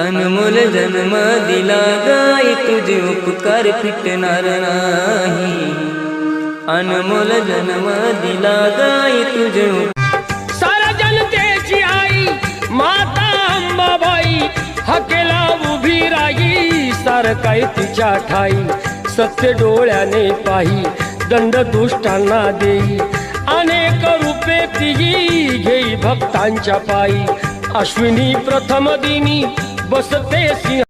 अनमोल जन्म दिला गाई तुझे उपकार फिटणार नाही. अनमोल जन्म दिला गाई तुझे सारा जनतेची आई माता अंबाबाई हकेला उभी राही सार काय तिच्या ठाई सत्य डोळ्याने पाही दंड दुष्टांना देई. अनेक रूपे तिही घेई भक्तांच्या पायी. अश्विनी प्रथम दिनी Você tem assim.